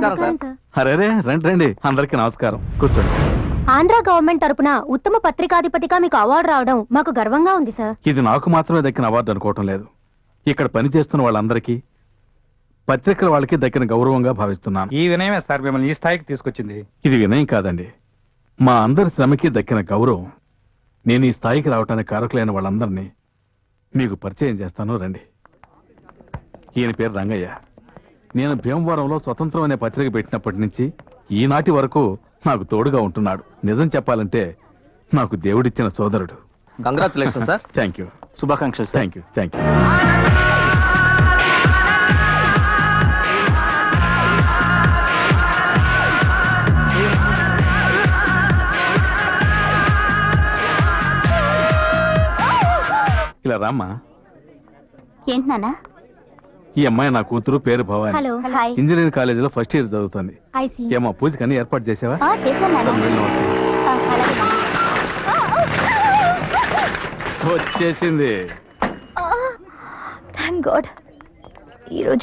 నమస్కారం సార్. అరే రండి రండి. అందరికీ నమస్కారం. కూర్చోండి. ఆంధ్ర గవర్నమెంట్ తరపున ఉత్తమ పత్రికాధిపతిగా మీకు అవార్డు రావడం మాకు గర్వంగా ఉంది సార్. ఇది నాకు మాత్రమే దక్కిన అవార్డు అనుకోవటం లేదు. ఇక్కడ పనిచేస్తున్న వాళ్ళందరికీ పత్రికల వాళ్ళకి దక్కిన గౌరవంగా భావిస్తున్నాను. ఈ వినయమే సార్ మిమ్మల్ని ఈ స్థాయికి తీసుకొచ్చింది. ఇది వినయం కాదండి. మా అందరి శ్రమకి దక్కిన గౌరవం. నేను ఈ స్థాయికి రావటానికి కారకులైన వాళ్ళందరినీ మీకు పరిచయం చేస్తాను. రండి. ఈయన పేరు రంగయ్య. నేను భీమవరంలో స్వతంత్రం అనే పత్రిక పెట్టినప్పటి నుంచి ఈనాటి వరకు నాకు తోడుగా ఉంటున్నాడు. నిజం చెప్పాలంటే నాకు దేవుడిచ్చిన సోదరుడు. కంగ్రాచులేషన్ సార్ థ్యాంక్ యూ శుభాకాంక్షలు థ్యాంక్ యూ థ్యాంక్ యూ ఇలా రామ్మా. ఏంటి నాన్న? ఈ అమ్మాయి నా కూతురు పేరు భవాని. Hello hi. ఇంజనీరింగ్ కాలేజీలో ఫస్ట్ ఇయర్ చదువుతుంది. ఐసి ఏమా పూజకి అన్ని ఏర్పాటు చేసావా? చేశాను. ఆ, అలాగే. వచ్చేసింది. థ్యాంక్ గాడ్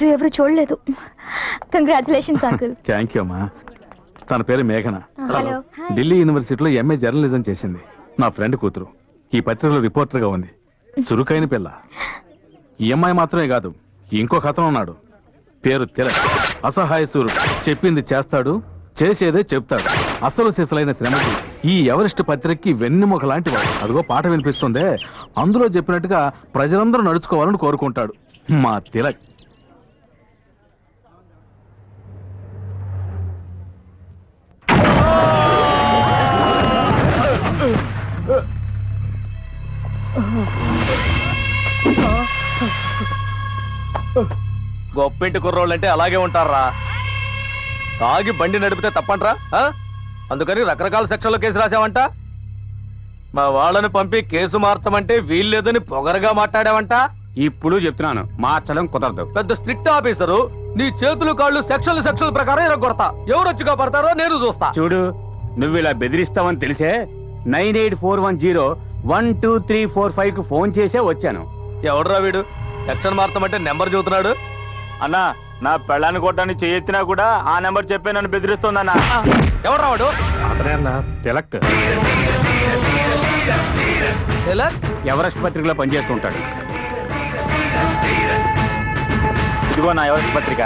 ఎవరు చూడలేదు. కంగ్రాచులేషన్స్ అంకుల్ థ్యాంక్ యూ అమ్మా. తన పేరు మేఘన. హలో. ఢిల్లీ యూనివర్సిటీలో ఎంఏ జర్నలిజం చేసింది. నా ఫ్రెండ్ కూతురు. ఈ పత్రికలో రిపోర్టర్గా ఉంది. చురుకైన పిల్ల. ఈ అమ్మాయి మాత్రమే కాదు ఇంకొక అతను ఉన్నాడు పేరు తిలక్. అసహాయ చెప్పింది చేస్తాడు చేసేదే చెప్తాడు. అసలు సిసలైన శ్రమకి ఈ ఎవరెస్ట్ పత్రికకి వెన్నెముక లాంటి వాడు అదిగో పాట వినిపిస్తుందే. అందులో చెప్పినట్టుగా ప్రజలందరూ నడుచుకోవాలని కోరుకుంటాడు. మా తిలక్. గొప్పింటి కుర్రోళ్ళు అంటే అలాగే ఉంటారా? తాగి బండి నడిపితే తప్పంట్రా? అందుకని రకరకాల సెక్షన్లో కేసు రాసావంట మా వాళ్ళని పంపి కేసు మార్చమంటే వీల్లేదని పొగరగా మాట్లాడావంట. ఇప్పుడు చెప్తున్నాను మార్చడం కుదరదు. పెద్ద స్ట్రిక్ట్ ఆఫీసరు నీ చేతులు కాళ్ళు సెక్షన్లు సెక్షన్ల ప్రకారం ఇరగొడతా. ఎవరు వచ్చి కాపాడతారో నేను చూస్తా. చూడు నువ్వు ఇలా బెదిరిస్తావని తెలిసే nine eight four one zero one two three four ఫైవ్కు phone చేసే వచ్చాను. ఎవడరా వీడు? సెక్షన్ మార్చమంటే నెంబర్ చూస్తున్నాడు? అన్నా నా పెళ్ళాన్ని కొట్టడానికి చేయెత్తినా కూడా ఆ నెంబర్ చెప్పే నన్ను బెదిరిస్తోందన్నా. ఎవడ్రా వాడు అతనే అన్న తిలక్. తిలక్? ఎవరెస్ట్ పత్రికలో పనిచేస్తుంటాడు ఇదిగో నా ఎవరెస్ట్ పత్రిక.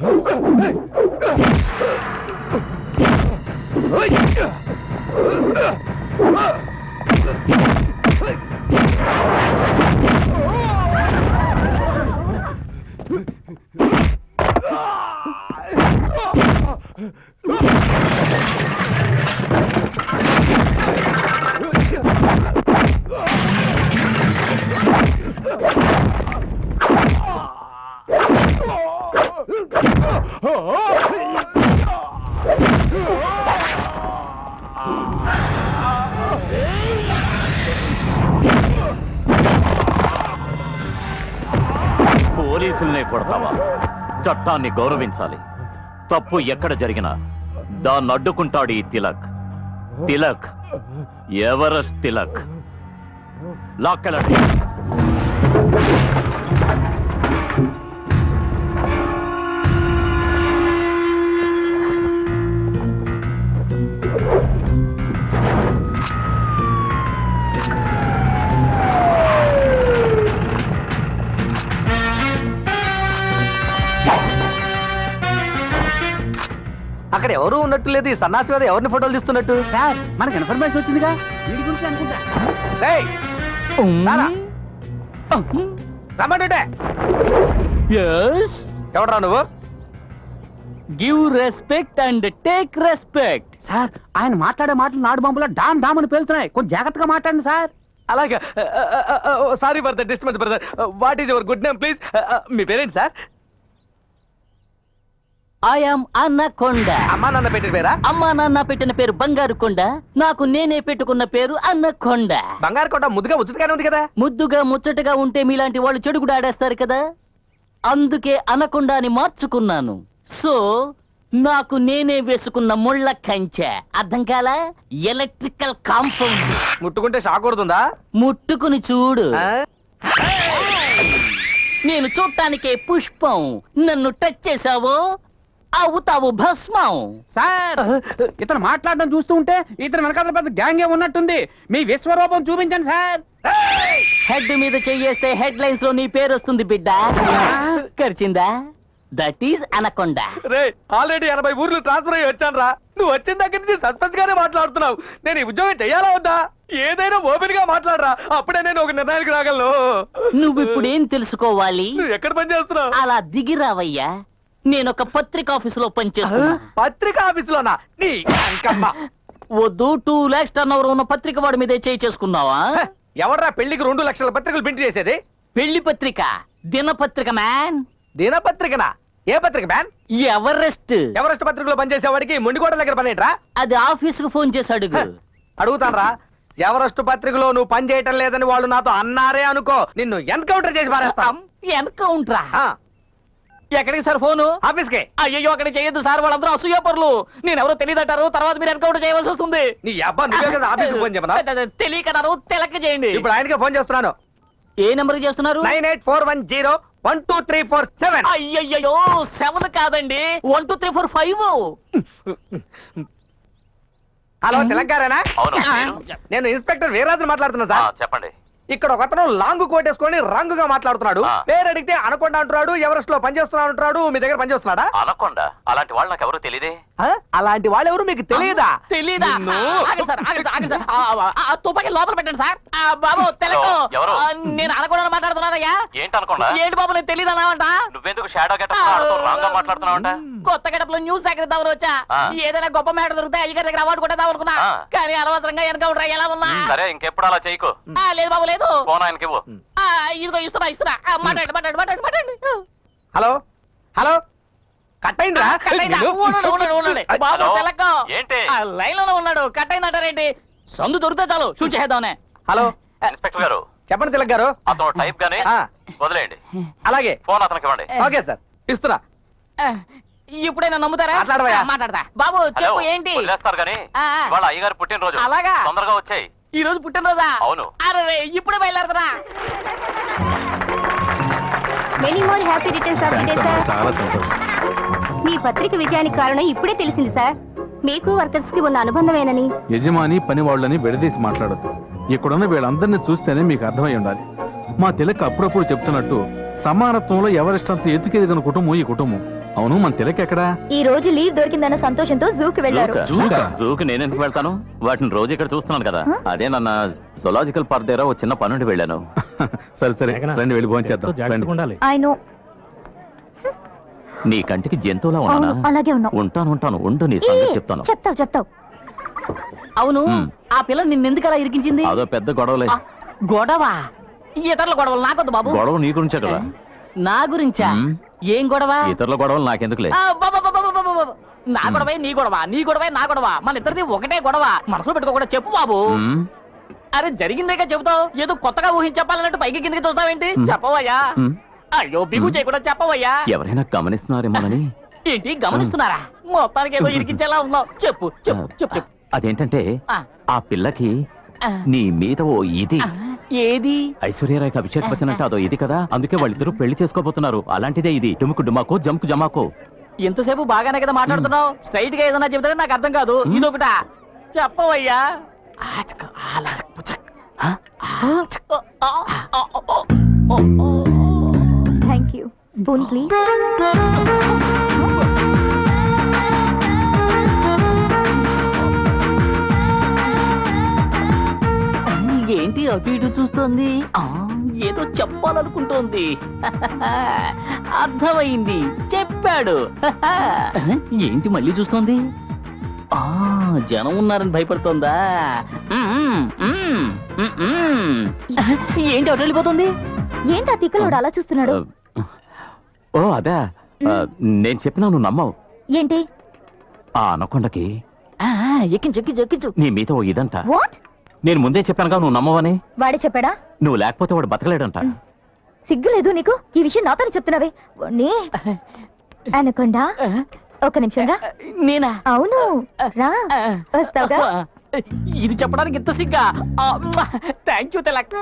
ఆ పోలీసుల్నే కొడతావా? చట్టాన్ని గౌరవించాలి. తప్పు ఎక్కడ జరిగినా దాన్ని అడ్డుకుంటాడు ఈ తిలక్. తిలక్. ఎవరెస్ట్ తిలక్? లాక్కెళ్ళండి. ఉన్నట్టు లేదు ఈ సన్నాసి మీద ఎవరిని ఫోటోలు తీస్తున్నట్టు? సార్ మనకి ఇన్ఫర్మేషన్ వచ్చిందిగా? వీడి గురించి అనుకుంటా. రేయ్, రారా. రమ్మంటుంటే. ఎవడరా నువ్వు? Give respect and take respect sir ఆయన మాట్లాడే మాటలు నాడు బాంబులో డామ్ డామ్ అని పేలుతున్నాయి. కొంచెం జాగ్రత్తగా మాట్లాడండి సార్. అలాగే sorry for the disturbance brother what is your good name please మీ పేరేంటి సార్? ఐఎమ్ అన్నకొండ అమ్మా నాన్న పెట్టిన పేరా? అమ్మా నాన్న పెట్టిన పేరు బంగారు కొండ. నాకు నేనే పెట్టుకున్న పేరు అన్నకొండ బంగారు కోట ముద్దుగా ఉచితగానే ఉంది కదా? ముద్దుగా ముచ్చటగా ఉంటే మీలాంటి వాళ్ళు చెడు కూడా ఆడేస్తారు కదా? అందుకే అనకొండ అని మార్చుకున్నాను. సో నాకు నేనే వేసుకున్న ముళ్ళ కంచె. అర్థం కాలా? ఎలక్ట్రికల్ కాంపౌండ్ ముట్టుకుంటే షాక్ కొడుతుందా? ముట్టుకుని చూడు? నేను చూడటానికే పుష్పం. నన్ను టచ్ చేసావో అవుతావు భస్మం. సార్ ఇతను మాట్లాడడం చూస్తూ ఉంటే ఇతను వెనకాల పెద్ద గ్యాంగే ఉన్నట్టుంది. మీ విశ్వరూపం చూపించండి సార్. హెడ్ మీద చెయ్యేస్తే హెడ్ లైన్స్లో నీ పేరు వస్తుంది బిడ్డ. ఖర్చిందా దట్ ఈస్ అనకొండ రే ఆల్రెడీ ఎనభై ఊర్లు ట్రాన్స్ఫర్ అయ్యి వచ్చాను రా. నువ్వు వచ్చిన దగ్గర నుంచి సస్పెన్స్ గానే మాట్లాడుతున్నావు. నేను ఈ ఉద్యోగం చెయ్యాలా వద్దా? ఏదైనా ఓపెన్గా మాట్లాడరా. అప్పుడే నేను ఒక నిర్ణయానికి రాగలను. నువ్వు ఇప్పుడు ఏం తెలుసుకోవాలి? నువ్వు ఎక్కడ పని చేస్తున్నావు? అలా దిగిరావయ్యా నేను ఒక పత్రిక ఆఫీసులో పనిచేస్తున్నా. పత్రికా ఆఫీసులోనా? నీ అంకమ్మ వద్దు టూ లాక్స్ టర్న్ ఓవర్ ఉన్న పత్రిక వాడి మీదే చేయి చేసుకున్నావా హ, ఎవడ్రా పెళ్ళికి రెండు లక్షల పత్రికలు ప్రింట్ చేసేది? పెళ్ళి పత్రిక దినపత్రిక మ్యాన్. దినపత్రికనా? ఏ పత్రిక మ్యాన్? ఎవరెస్ట్? ఎవరెస్ట్ పత్రికలో పనిచేసేవాడికి మొండికోట దగ్గర పని ఏంట్రా? అది ఆఫీస్కు ఫోన్ చేసి అడుగు. అడుగుతానరా. ఎవరెస్ట్ పత్రికలో నువ్వు పని చేయటం లేదని వాళ్ళు నాతో అన్నారే అనుకో నిన్ను ఎన్కౌంటర్ చేసి పారేస్తాం. ఎన్కౌంటరా? ఎక్కడికి సార్ ఫోను? ఆఫీస్కి అయ్యో అక్కడ చేయొద్దు సార్ వాళ్ళందరూ అసూయపరులు నేను ఎవరో తెలియదంటారు తర్వాత మీరు ఎన్కౌంటర్ చేయవలసి వస్తుంది. నీ అబ్బా నువ్వే కదా ఆఫీస్ ఫోన్ చెప్పనా తెలియకన్నారు తెలక చేయండి. ఇప్పుడు ఆయనకే ఫోన్ చేస్తున్నాను. ఏ నెంబర్ చేస్తున్నారు? Nine eight four one zero one two three four seven. అయ్యయ్యో సెవెన్ కాదండి. One two three four five. Hello మీరు? నేను ఇన్స్పెక్టర్ వీరాజు మాట్లాడుతున్నా ఆ, సార్ చెప్పండి. ఇక్కడ ఒకతను లాంగ్ కోట్ వేసుకొని రంగుగా మాట్లాడుతున్నాడు. ఆ. పేరు అడిగితే అనకొండ అంటున్నాడు ఎవరెస్ట్లో పనిచేస్తున్నా అంటున్నాడు మీ దగ్గర పనిచేస్తున్నాడా? అనకొండ? అలాంటి వాళ్ళు నాకు ఎవరు తెలియదే ఆ? అలాంటి వాళ్ళు ఎవరు మీకు తెలియదా తెలీదా? నిన్ను- ఆగండి సార్, ఆగండి సార్, ఆగండి సార్. ఆ, ఆ, ఆ తుపాకీ లోపల పెట్టండి సార్. ఆ, బాబు తెలకు. ఎవరు? ఆ, నేను అనకుండా మాట్లాడుతున్నానయ్యా. ఏంటి అనకొండ? ఏంటి బాబు నేను తెలియదు అన్నావంట నువ్వెందుకు షాడో గెటప్ ఆడుతూ రాంగ్గా మాట్లాడుతున్నావంట? కొత్త గడపలో న్యూస్ సేకరిద్దామని వచ్చా. ఆ. ఏదైనా గొప్ప మ్యాటర్ దొరికితే అయ్యగారి దగ్గర అవార్డు కొట్టేద్దాం అనుకున్నా. ఆ. కానీ అనవసరంగా ఎన్కౌంటర్ ఎలా ఉన్నా. సరే ఇంకెప్పుడు అలా చేయకు. ఆ, లేదు బాబు లేదు ఫోన్ ఆయనకి ఇవ్వు. ఆ, ఇదిగో ఇస్తున్నా ఇస్తున్నా. ఆ, మాట్లాడండి మాట్లాడండి మాట్లాడండి మాట్లాడండి హలో? హలో? కట్ అయిందా కట్ అయిందా? ఉండండి, ఉండండి, ఉండండి. బాబు హలో? తెలక్కో. ఏంటి? ఆ, లైన్లోనే ఉన్నాడు. కట్ అయిందంటారేంటి సందు దొరికితే చాలు. షూట్ చేద్దామనే హలో? ఇన్స్పెక్టర్ గారు. చెప్పండి తిలక్ గారు. అతను టైప్ గానే ఆ. వదిలేయండి. అలాగే. ఫోన్ అతనికి ఇవ్వండి. Okay sir. ఇస్తున్నా. ఇప్పుడైనా నమ్ముతారా? మాట్లాడవయ్యా. ఆ, మాట్లాడతా. బాబు హలో చెప్పు ఏంటి? వదిలేస్తారు గానీ ఆ, ఆ. ఇవాళ అయ్యగారు పుట్టినరోజు. అలాగా? తొందరగా వచ్చాయి. ఈ రోజు పుట్టినరోజా? అవును. అరే ఇప్పుడే బయలుదేరదరా many more happy returns of the day sir చాలా సంతోషం. మీ పత్రిక విజయానికి కారణం ఇప్పుడే తెలిసింది సార్ మీకు వర్కర్స్కి ఉన్న అనుబంధమేనని. యజమాని పని వాళ్ళని విడదీసి మాట్లాడద్దు. ఇక్కడున్న వీళ్ళందరినీ చూస్తేనే మీకు అర్థమై ఉండాలి. మా తిలక్ అప్పుడప్పుడు చెప్తున్నట్టు సమానత్వంలో ఎవరిష్టంత ఎత్తుకెదిగిన కుటుంబం ఈ కుటుంబం. అవును మన తిలక్ ఎక్కడా? ఈ రోజు లీవ్ దొరికిందన్న సంతోషంతో జూకి వెళ్ళారు జూకా? నేను ఎందుకు వెళ్తాను? వాటిని రోజు ఇక్కడ చూస్తున్నాను కదా. అదే నన్న జులాజికల్ పార్క్ దగ్గర ఒక చిన్న పనుండి వెళ్ళాను. సరే సరే. రండి వెళ్ళి భోంచేద్దాం. ఆయన నీ. కంటికి జంతువులా ఉన్నానా? అలాగే ఉన్నాం ఉంటాను ఉంటాను. ఉండు నీ సంగతి చెప్తాను. చెప్తావు చెప్తావు. అవును. ఆ పిల్ల నిన్నెందుకు అలా ఇరికించింది? అదో పెద్ద గొడవలే. గొడవ? ఇతరుల గొడవలు నాకొద్దు బాబు. గొడవ నీ గురించే కదా. నా గురించా. ఏం గొడవ? ఇతరుల గొడవలు నాకెందుకులే. నా గొడవే నీ గొడవ నీ గొడవే నా గొడవ. మన ఇద్దరిది ఒకటే గొడవ. మనసులో పెట్టుకోకుండా చెప్పు బాబు. అరే జరిగిందేగా చెబుతావు? ఏదో కొత్తగా ఊహించి చెప్పాలన్నట్టు పైకి కిందకి చూస్తావేంటి. చెప్పవయ్యా. అయ్యో బిగు. చేయకుండా చెప్పవయ్యా. ఎవరైనా గమనిస్తున్నారేమోనని ఏంటి గమనిస్తున్నారా? మొత్తానికి ఏదో ఇరికించేలా ఉన్నావు. చెప్పు చెప్పు చెప్పు అదేంటంటే ఆ, పిల్లకి నీ మీద ఓ ఇది. ఏది? ఐశ్వర్యరాయ్కి అభిషేక్ బచ్చన్ అంటే అదో ఇది కదా? అందుకే వాళ్ళిద్దరూ పెళ్ళి చేసుకోబోతున్నారు. అలాంటిదే ఇది. డుముకు డుమాకో జంకు జమాకో. ఇంతసేపు బాగానే కదా మాట్లాడుతున్నావు? స్ట్రైట్గా ఏదైనా చెబితే నాకు అర్థం కాదు. ఇదొకటా. చెప్పవయ్యా. థ్యాంక్ యూ స్పూన్ ప్లీజ్ అటు ఇటు చూస్తోంది. ఆ, ఏదో చెప్పాలనుకుంటోంది. అర్థమైంది. చెప్పాడు. ఏంటి మళ్ళీ చూస్తోంది? ఆ జనం ఉన్నారని భయపడుతోందా. ఏంటి అటు వెళ్ళిపోతుంది? ఏంటి ఆ తిక్కలోడు అలా చూస్తున్నాడు? ఓ అదే. నేను చెప్పినా నువ్వు నమ్మవు. ఏంటి? ఆ అనకొండకి. ఆ, ఎక్కించు ఎక్కించు ఎక్కించు. నీ మీద ఓ ఇదంట. వాట్ నేను ముందే చెప్పానుగా నువ్వు నమ్మవని వాడే చెప్పాడా నువ్వు లేకపోతే వాడు బతకలేడంట సిగ్గు లేదు నీకు ఈ విషయం నాతో చెప్తున్నావే అనకుండా ఒక నిమిషం రా నేనా అవును రా వస్తావుగా ఇది చెప్పడానికి ఇంత సిగ్గా థ్యాంక్ యూ తెలక్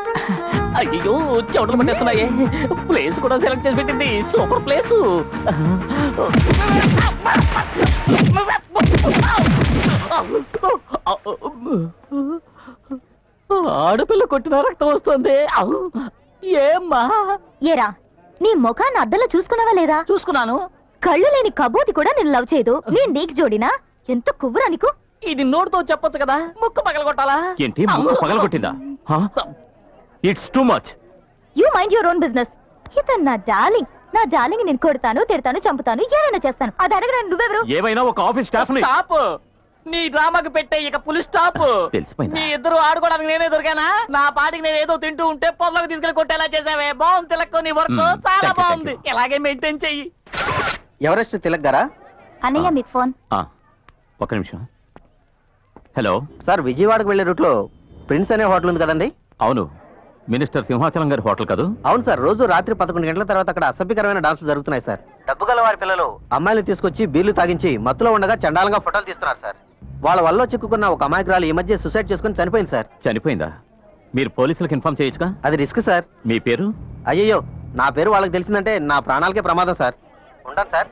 అయ్యో చెవుటలు పట్టేస్తున్నాయే ప్లేస్ కూడా సెలెక్ట్ చేసి పెట్టింది సూపర్ ప్లేస్ ఆడపిల్ల కొట్టిన రక్తం వస్తుంది. ఏమ్మా? ఏరా నీ ముఖాన్ని అద్దంలో చూసుకున్నావా లేదా? చూసుకున్నాను. కళ్ళు లేని కబోతి కూడా నేను లవ్ చేయదు. నేను నీకు జోడినా? ఎంత కువ్వురా నీకు? ఇది నోటితో చెప్పొచ్చు కదా. ముక్కు పగల కొట్టాలా? ఏంటి? ముక్కు పగలగొట్టిందా it's too much you mind your own business ఇతను నా డార్లింగ్. నా డార్లింగ్ నేను కొడతాను తిడతాను చంపుతాను ఏమైనా చేస్తాను. అది అడగడానికి నువ్వెవరు? ఏమైనా ఒక ఆఫీస్ స్టాఫ్ స్టాప్ నీ డ్రామాకి పెట్టే ఇక పులి స్టాప్. తెలిసిపోయిందా? నీ ఇద్దరు ఆడుకోవడానికి నేనే దొరికానా? నా పాటికి నేను ఏదో తింటూ ఉంటే పొదలకు తీసుకెళ్ళి కొట్టేలా చేసావే. బాగుంది తిలక్కు. నీ వర్క్ మ్మ్. చాలా Thank you, బాగుంది. thank. ఇలాగే మెయింటైన్ చెయ్యి. ఎవరెస్ట్ తిలక్ గారా? అన్నయ్య మీకు ఫోన్. ఒక నిమిషం. హలో. సార్ విజయవాడకు వెళ్ళే రూట్లో ప్రిన్స్ అనే హోటల్ ఉంది కదండి? అవును. మినిస్టర్ సింహాచలం గారి హోటల్ కదూ? అవును సార్ రోజు రాత్రి పదకొండు గంటల తర్వాత అక్కడ అసభ్యకరమైన డాన్సులు జరుగుతున్నాయి సార్. డబ్బు గల వారి పిల్లలు అమ్మాయిలు తీసుకొచ్చి బీర్లు తాగించి మత్తులో ఉండగా చండాలంగా ఫోటోలు తీస్తున్నారు సార్. వాళ్ళ వల్ల చిక్కుకున్న ఒక అమాయకురాలు ఈ మధ్య సూసైడ్ చేసుకుని చనిపోయింది సార్. చనిపోయిందా? మీరు పోలీసులకు ఇన్ఫార్మ్ చేయొచ్చుగా? అది రిస్క్ సార్. మీ పేరు? అయ్యయ్యో నా పేరు వాళ్ళకి తెలిసిందంటే నా ప్రాణాలకే ప్రమాదం సార్. ఉంటాను సార్.